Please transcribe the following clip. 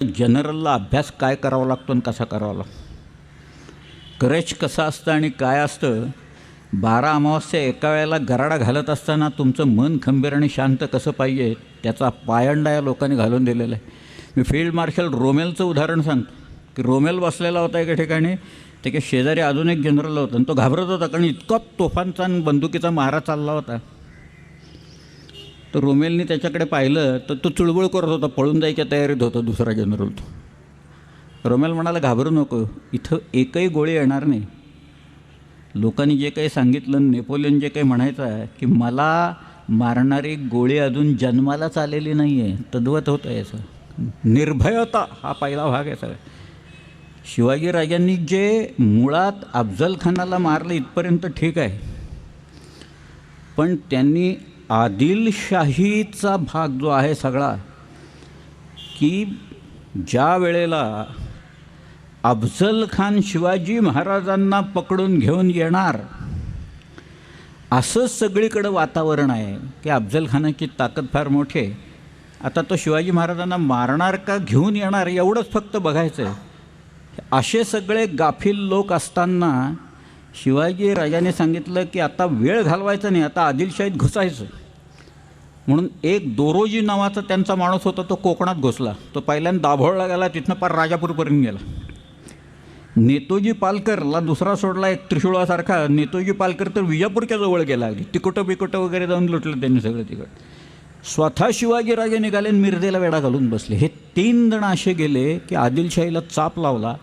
जनरलला अभ्यास काय करावा लागतो आणि कसा करावा लागतो? करेज कसं असतं आणि काय असतं? बारा अमावस्या एका वेळेला गराडा घालत असताना तुमचं मन खंबीर आणि शांत कसं पाहिजे त्याचा पायंडा या लोकांनी घालून दिलेला आहे. मी फील्ड मार्शल रोमेलचं उदाहरण सांगतो. की रोमेल बसलेला होता एका ठिकाणी त्याच्या शेजारी अजून एक जनरल होता आणि तो घाबरत होता कारण इतका तोफांचा आणि बंदुकीचा मारा चालला होता. तर रोमेलनी त्याच्याकडे पाहिलं तर तो चुळबुळ करत होता पळून जायच्या तयारीत होता दुसरा जनरल तो. रोमेल म्हणाला घाबरू नको इथं एकही गोळी येणार नाही. लोकांनी जे काही सांगितलं नेपोलियन जे काही म्हणायचं आहे की मला मारणारी गोळी अजून जन्मालाच आलेली नाही आहे तद्वत होतं याचं. निर्भयता हा पहिला भाग आहे सगळा शिवाजीराजांनी जे मुळात अफजल खानाला मारलं इथपर्यंत ठीक आहे. पण त्यांनी आदिलशाहीचा भाग जो आहे सगळा की ज्या वेळेला अफजल खान शिवाजी महाराजांना पकडून घेऊन येणार असं सगळीकडं वातावरण आहे की अफजल खानाची ताकद फार मोठी आहे. आता तो शिवाजी महाराजांना मारणार का घेऊन येणार एवढंच फक्त बघायचं आहे असे सगळे गाफील लोक असताना शिवाजी राजाने सांगितलं की आता वेळ घालवायचा नाही आता आदिलशाहीत घुसायचं. म्हणून एक दोरोजी नावाचा त्यांचा माणूस होता तो कोकणात घुसला. तो पहिल्यांदा दाभोळला गेला तिथनं पार राजापूरपर्यंत गेला. नेतोजी पालकरला दुसरा सोडला एक त्रिशूळासारखा. नेतोजी पालकर तर विजापूरच्या जवळ गेला. अगदी तिकोटं बिकोटं वगैरे जाऊन लुटलं त्यांनी सगळं तिकट. स्वतः शिवाजीराजे निघाले आणि मिरजेला वेढा घालून बसले. हे तीन जण असे गेले की आदिलशाहीला चाप लावला.